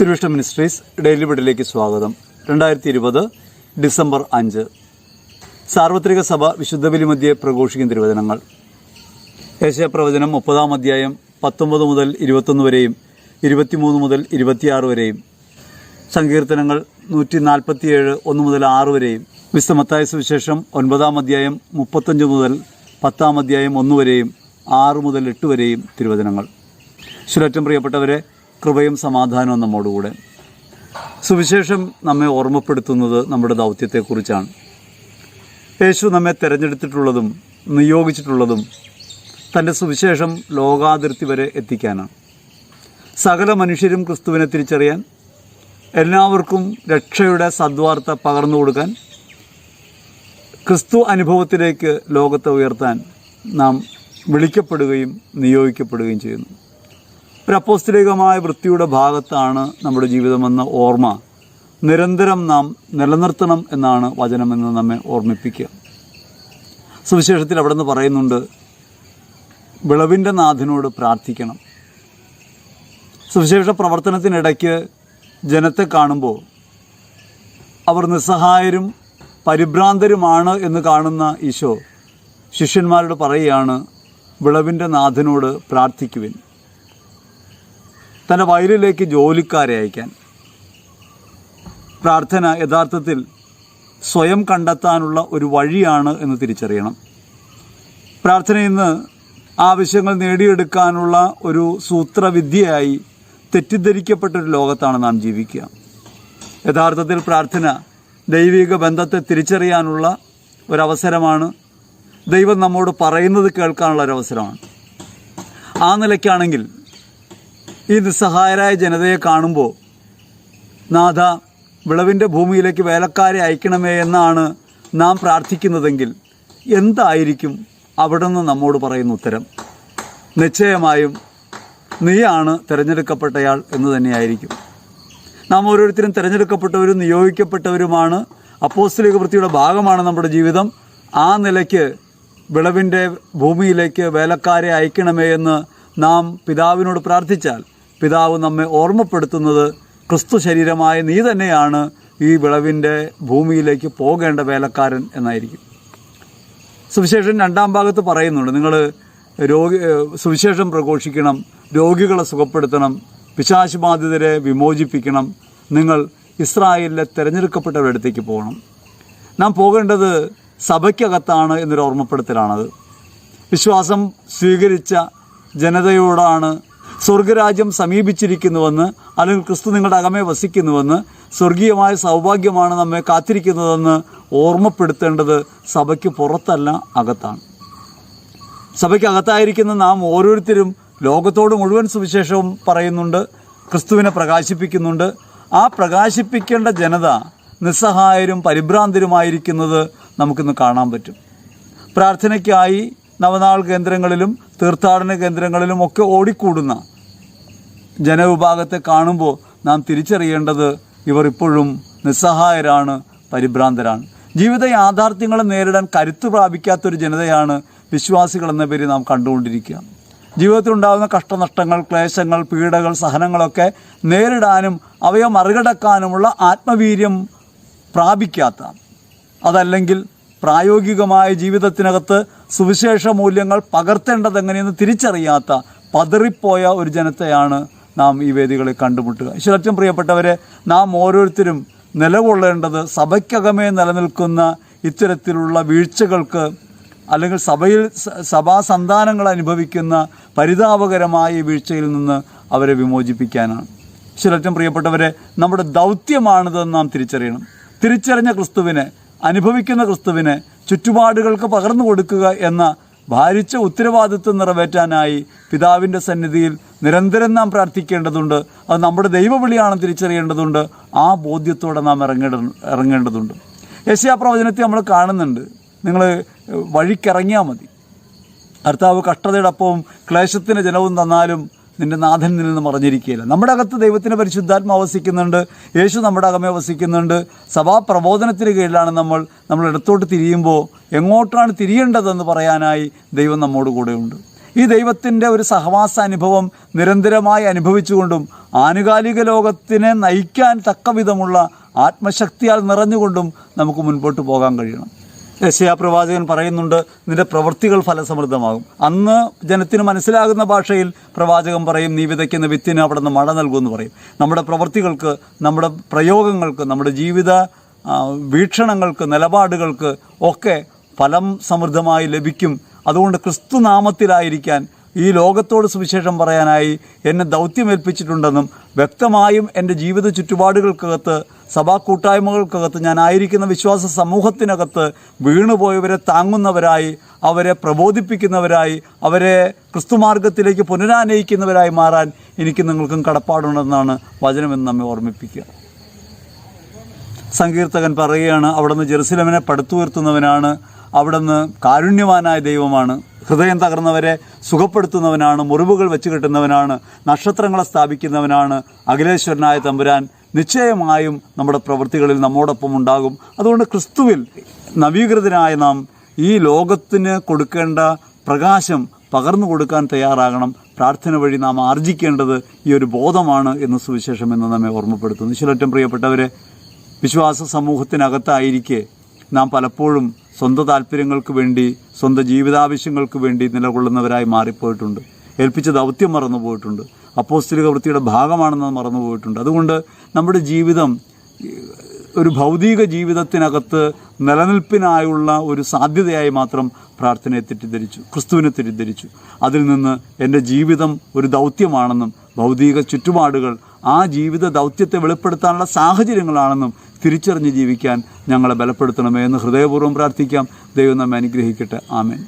തിരുവിഷ്ട ministries daily ബിഡിലേക്ക് സ്വാഗതം. രണ്ടായിരത്തി ഇരുപത് ഡിസംബർ അഞ്ച്. സാർവത്രിക സഭ വിശുദ്ധ ബലിമധ്യെ പ്രഘോഷിക്കുന്ന തിരുവചനങ്ങൾ. യേശയപ്രവചനം മുപ്പതാം അധ്യായം പത്തൊമ്പത് മുതൽ ഇരുപത്തൊന്ന് വരെയും ഇരുപത്തിമൂന്ന് മുതൽ ഇരുപത്തിയാറ് വരെയും. സങ്കീർത്തനങ്ങൾ നൂറ്റി നാൽപ്പത്തിയേഴ് ഒന്ന് മുതൽ ആറ് വരെയും. വിസ്തമത്തായ സുവിശേഷം ഒൻപതാം അധ്യായം മുപ്പത്തഞ്ച് മുതൽ പത്താം അധ്യായം ഒന്ന് വരെയും ആറ് മുതൽ എട്ട് വരെയും തിരുവചനങ്ങൾ. ശുരറ്റം പ്രിയപ്പെട്ടവരെ കൃപയും സമാധാനവും നമ്മോടുകൂടെ. സുവിശേഷം നമ്മെ ഓർമ്മപ്പെടുത്തുന്നത് നമ്മുടെ ദൗത്യത്തെക്കുറിച്ചാണ്. യേശു നമ്മെ തിരഞ്ഞെടുത്തിട്ടുള്ളതും നിയോഗിച്ചിട്ടുള്ളതും തന്റെ സുവിശേഷം ലോകാതിർത്തി വരെ എത്തിക്കാനാണ്. സകല മനുഷ്യരും ക്രിസ്തുവിനെ തിരിച്ചറിയാൻ എല്ലാവർക്കും രക്ഷയുടെ സദ്വാർത്ത പകർന്നു കൊടുക്കാൻ ക്രിസ്തു അനുഭവത്തിലേക്ക് ലോകത്തെ ഉയർത്താൻ നാം വിളിക്കപ്പെടുകയും നിയോഗിക്കപ്പെടുകയും ചെയ്യുന്നു. ഒരു അപ്പോസ്തലികമായ വൃത്തിയുടെ ഭാഗത്താണ് നമ്മുടെ ജീവിതമെന്ന ഓർമ്മ. നിരന്തരം നാം നിലനിർത്തണം എന്നാണ് വചനമെന്ന് നമ്മെ ഓർമ്മിപ്പിക്കുക. സുവിശേഷത്തിൽ അവിടെ നിന്ന് പറയുന്നുണ്ട് വിളവിന്റെ നാഥനോട് പ്രാർത്ഥിക്കണം. സുവിശേഷ പ്രവർത്തനത്തിനിടയ്ക്ക് ജനത്തെ കാണുമ്പോൾ അവർ നിസ്സഹായരും പരിഭ്രാന്തരുമാണ് എന്ന് കാണുന്ന ഈശോ ശിഷ്യന്മാരോട് പറയുകയാണ് വിളവിന്റെ നാഥനോട് പ്രാർത്ഥിക്കുവിൻ. തന്റെ വയലിലേക്ക് ജോലിക്കാരെ അയക്കാൻ. പ്രാർത്ഥന യഥാർത്ഥത്തിൽ സ്വയം കണ്ടെത്താനുള്ള ഒരു വഴിയാണ് എന്ന് തിരിച്ചറിയണം. പ്രാർത്ഥന ഇന്ന് ആവശ്യങ്ങൾ നേടിയെടുക്കാനുള്ള ഒരു സൂത്രവിദ്യയായി തെറ്റിദ്ധരിക്കപ്പെട്ടൊരു ലോകത്താണ് നാം ജീവിക്കുക. യഥാർത്ഥത്തിൽ പ്രാർത്ഥന ദൈവിക ബന്ധത്തെ തിരിച്ചറിയാനുള്ള ഒരവസരമാണ്. ദൈവം നമ്മോട് പറയുന്നത് കേൾക്കാനുള്ള ഒരവസരമാണ്. ആ നിലയ്ക്കാണെങ്കിൽ ഈ നിസ്സഹായരായ ജനതയെ കാണുമ്പോൾ നാഥ വിളവിന്റെ ഭൂമിയിലേക്ക് വേലക്കാരെ അയക്കണമേ എന്നാണ് നാം പ്രാർത്ഥിക്കുന്നതെങ്കിൽ എന്തായിരിക്കും അവിടെ നിന്ന് നമ്മോട് പറയുന്ന ഉത്തരം? നിശ്ചയമായും നീയാണ് തിരഞ്ഞെടുക്കപ്പെട്ടയാൾ എന്ന് തന്നെയായിരിക്കും. നാം ഓരോരുത്തരും തിരഞ്ഞെടുക്കപ്പെട്ടവരും നിയോഗിക്കപ്പെട്ടവരുമാണ്. അപ്പോസ്തലിക വൃത്തിയുടെ ഭാഗമാണ് നമ്മുടെ ജീവിതം. ആ നിലയ്ക്ക് വിളവിന്റെ ഭൂമിയിലേക്ക് വേലക്കാരെ അയക്കണമേ എന്ന് നാം പിതാവിനോട് പ്രാർത്ഥിച്ചാൽ പിതാവ് നമ്മെ ഓർമ്മപ്പെടുത്തുന്നത് ക്രിസ്തു ശരീരമായ നീ തന്നെയാണ് ഈ വിളവിന്റെ ഭൂമിയിലേക്ക് പോകേണ്ട വേലക്കാരൻ എന്നായിരിക്കും. സുവിശേഷം രണ്ടാം ഭാഗത്ത് പറയുന്നുണ്ട് നിങ്ങൾ രോഗി സുവിശേഷം പ്രഘോഷിക്കണം രോഗികളെ സുഖപ്പെടുത്തണം പിശാശുബാധിതരെ വിമോചിപ്പിക്കണം നിങ്ങൾ ഇസ്രായേലിലെ തിരഞ്ഞെടുക്കപ്പെട്ടവരടുത്തേക്ക് പോകണം. നാം പോകേണ്ടത് സഭയ്ക്കകത്താണ് എന്നൊരു ഓർമ്മപ്പെടുത്തലാണത്. വിശ്വാസം സ്വീകരിച്ച ജനതയോടാണ് സ്വർഗരാജ്യം സമീപിച്ചിരിക്കുന്നുവെന്ന് അല്ലെങ്കിൽ ക്രിസ്തു നിങ്ങളുടെ അകമേ വസിക്കുന്നുവെന്ന് സ്വർഗീയമായ സൗഭാഗ്യമാണ് നമ്മെ കാത്തിരിക്കുന്നതെന്ന് ഓർമ്മപ്പെടുത്തേണ്ടത് സഭയ്ക്ക് പുറത്തല്ല അകത്താണ്. സഭയ്ക്കകത്തായിരിക്കുന്ന നാം ഓരോരുത്തരും ലോകത്തോട് മുഴുവൻ സുവിശേഷവും പറയുന്നുണ്ട് ക്രിസ്തുവിനെ പ്രകാശിപ്പിക്കുന്നുണ്ട്. ആ പ്രകാശിപ്പിക്കേണ്ട ജനത നിസ്സഹായരും പരിഭ്രാന്തരുമായിരിക്കുന്നത് നമുക്കിന്ന് കാണാൻ പറ്റും. പ്രാർത്ഥനയ്ക്കായി നവനാൾ കേന്ദ്രങ്ങളിലും തീർത്ഥാടന കേന്ദ്രങ്ങളിലും ഒക്കെ ഓടിക്കൂടുന്ന ജനവിഭാഗത്തെ കാണുമ്പോൾ നാം തിരിച്ചറിയേണ്ടത് ഇവർ ഇപ്പോഴും നിസ്സഹായരാണ് പരിഭ്രാന്തരാണ്. ജീവിത യാഥാർത്ഥ്യങ്ങളെ നേരിടാൻ കരുത്തു പ്രാപിക്കാത്തൊരു ജനതയാണ് വിശ്വാസികൾ എന്ന പേര് നാം കണ്ടുകൊണ്ടിരിക്കുക. ജീവിതത്തിലുണ്ടാകുന്ന കഷ്ടനഷ്ടങ്ങൾ ക്ലേശങ്ങൾ പീഡകൾ സഹനങ്ങളൊക്കെ നേരിടാനും അവയെ മറികടക്കാനുമുള്ള ആത്മവീര്യം പ്രാപിക്കാത്ത അതല്ലെങ്കിൽ പ്രായോഗികമായ ജീവിതത്തിനകത്ത് സുവിശേഷ മൂല്യങ്ങൾ പകർത്തേണ്ടതെങ്ങനെയെന്ന് തിരിച്ചറിയാത്ത പതറിപ്പോയ ഒരു ജനത്തെയാണ് നാം ഈ വേദികളിൽ കണ്ടുമുട്ടുക. ഈശ്വരച്ചും പ്രിയപ്പെട്ടവരെ നാം ഓരോരുത്തരും നിലകൊള്ളേണ്ടത് സഭയ്ക്കകമേ നിലനിൽക്കുന്ന ഇത്തരത്തിലുള്ള വീഴ്ചകൾക്ക് അല്ലെങ്കിൽ സഭയിൽ സഭാസന്താനങ്ങൾ സഭാ സന്താനങ്ങൾ അനുഭവിക്കുന്ന പരിതാപകരമായ വീഴ്ചയിൽ നിന്ന് അവരെ വിമോചിപ്പിക്കാനാണ്. ഈശ്വരറ്റം പ്രിയപ്പെട്ടവരെ നമ്മുടെ ദൗത്യമാണിതെന്ന് നാം തിരിച്ചറിയണം. തിരിച്ചറിഞ്ഞ ക്രിസ്തുവിനെ അനുഭവിക്കുന്ന ക്രിസ്തുവിനെ ചുറ്റുപാടുകൾക്ക് പകർന്നു കൊടുക്കുക എന്ന ഭാരിച്ച ഉത്തരവാദിത്വം നിറവേറ്റാനായി പിതാവിന്റെ സന്നിധിയിൽ നിരന്തരം നാം പ്രാർത്ഥിക്കേണ്ടതുണ്ട്. അത് നമ്മുടെ ദൈവവിളിയാണ് തിരിച്ചറിയേണ്ടതുണ്ട്. ആ ബോധ്യത്തോടെ നാം ഇറങ്ങേണ്ട ഇറങ്ങേണ്ടതുണ്ട്. യശയാ പ്രവചനത്തെ നമ്മൾ കാണുന്നുണ്ട്. നിങ്ങൾ വഴിക്കിറങ്ങിയാൽ മതി. കർത്താവ് കഷ്ടതയുടെ അപ്പവും ക്ലേശത്തിന് ജനവും തന്നാലും നിന്റെ നാഥൻ നിന്നിൽ നിന്ന് മറഞ്ഞിരിക്കുകയില്ല. നമ്മുടെ അകത്ത് ദൈവത്തിന്റെ പരിശുദ്ധാത്മാവ് വസിക്കുന്നുണ്ട്. യേശു നമ്മുടെ അകമേ വസിക്കുന്നുണ്ട്. സഭാ പ്രബോധനത്തിന് കീഴിലാണ് നമ്മൾ നമ്മൾ ഇടത്തോട്ട് തിരിയുമ്പോൾ എങ്ങോട്ടാണ് തിരിയേണ്ടതെന്ന് പറയാനായി ദൈവം നമ്മോട് കൂടെയുണ്ട് ഈ ദൈവത്തിന്റെ ഒരു സഹവാസ അനുഭവം നിരന്തരമായി അനുഭവിച്ചുകൊണ്ടും ആനുകാലിക ലോകത്തിനെ നയിക്കാൻ തക്കവിധമുള്ള ആത്മശക്തിയാൽ നിറഞ്ഞുകൊണ്ടും നമുക്ക് മുൻപോട്ട് പോകാൻ കഴിയണം. യശയാ പ്രവാചകൻ പറയുന്നുണ്ട് നിന്റെ പ്രവൃത്തികൾ ഫലസമൃദ്ധമാകും. അന്ന് ജനത്തിന് മനസ്സിലാകുന്ന ഭാഷയിൽ പ്രവാചകൻ പറയും നീ വിതയ്ക്കുന്ന വിത്തിന് അവിടെ നിന്ന് മഴ നൽകുമെന്ന് പറയും. നമ്മുടെ പ്രവൃത്തികൾക്ക് നമ്മുടെ പ്രയോഗങ്ങൾക്ക് നമ്മുടെ ജീവിത വീക്ഷണങ്ങൾക്ക് നിലപാടുകൾക്ക് ഒക്കെ ഫലം സമൃദ്ധമായി ലഭിക്കും. അതുകൊണ്ട് ക്രിസ്തു നാമത്തിലായിരിക്കാൻ ഈ ലോകത്തോട് സുവിശേഷം പറയാനായി എന്നെ ദൗത്യമേൽപ്പിച്ചിട്ടുണ്ടെന്നും വ്യക്തമായും എന്റെ ജീവിത ചുറ്റുപാടുകൾക്കകത്ത് സഭാ കൂട്ടായ്മകൾക്കകത്ത് ഞാൻ ആയിരിക്കുന്ന വിശ്വാസ സമൂഹത്തിനകത്ത് വീണുപോയവരെ താങ്ങുന്നവരായി അവരെ പ്രബോധിപ്പിക്കുന്നവരായി അവരെ ക്രിസ്തുമാർഗത്തിലേക്ക് പുനരാനയിക്കുന്നവരായി മാറാൻ എനിക്ക് നിങ്ങൾക്കും കടപ്പാടുണ്ടെന്നാണ് വചനമെന്ന് നമ്മെ ഓർമ്മിപ്പിക്കുക. സങ്കീർത്തകൻ പറയുകയാണ് അവിടുന്ന് ജെറുസലമിനെ പടുത്തുയർത്തുന്നവനാണ് അവിടുന്ന് കാരുണ്യവാനായ ദൈവമാണ് ഹൃദയം തകർന്നവരെ സുഖപ്പെടുത്തുന്നവനാണ് മുറിവുകൾ വെച്ച് കെട്ടുന്നവനാണ് നക്ഷത്രങ്ങളെ സ്ഥാപിക്കുന്നവനാണ് അഖിലേശ്വരനായ തമ്പുരാൻ നിശ്ചയമായും നമ്മുടെ പ്രവൃത്തികളിൽ നമ്മോടൊപ്പം ഉണ്ടാകും. അതുകൊണ്ട് ക്രിസ്തുവിൽ നവീകൃതനായ നാം ഈ ലോകത്തിന് കൊടുക്കേണ്ട പ്രകാശം പകർന്നു കൊടുക്കാൻ തയ്യാറാകണം. പ്രാർത്ഥന വഴി നാം ആർജിക്കേണ്ടത് ഈ ഒരു ബോധമാണ് എന്ന് സുവിശേഷം എന്ന് നമ്മെ ഓർമ്മപ്പെടുത്തുന്നു. ഈശ്വരറ്റം പ്രിയപ്പെട്ടവരെ വിശ്വാസ സമൂഹത്തിനകത്തായിരിക്കെ നാം പലപ്പോഴും സ്വന്തം താല്പര്യങ്ങൾക്ക് വേണ്ടി സ്വന്തം ജീവിതാവശ്യങ്ങൾക്ക് വേണ്ടി നിലകൊള്ളുന്നവരായി മാറിപ്പോയിട്ടുണ്ട്. ഏൽപ്പിച്ച ദൗത്യം മറന്നുപോയിട്ടുണ്ട്. അപ്പോസ്തലിക വൃത്തിയുടെ ഭാഗമാണെന്ന് മറന്നുപോയിട്ടുണ്ട്. അതുകൊണ്ട് നമ്മുടെ ജീവിതം ഒരു ഭൗതിക ജീവിതത്തിനകത്ത് നിലനിൽപ്പിനായുള്ള ഒരു സാധ്യതയായി മാത്രം പ്രാർത്ഥനയെ തെറ്റിദ്ധരിച്ചു ക്രിസ്തുവിനെ തെറ്റിദ്ധരിച്ചു. അതിൽ നിന്ന് എന്റെ ജീവിതം ഒരു ദൗത്യമാണെന്നും ഭൗതിക ചുറ്റുപാടുകൾ ആ ജീവിത ദൗത്യത്തെ വെളിപ്പെടുത്താനുള്ള സാഹചര്യങ്ങളാണെന്നും തിരിച്ചറിഞ്ഞ് ജീവിക്കാൻ ഞങ്ങളെ ബലപ്പെടുത്തണമേ എന്ന് ഹൃദയപൂർവം പ്രാർത്ഥിക്കാം. ദൈവം നമ്മെ അനുഗ്രഹിക്കട്ടെ. ആമേൻ.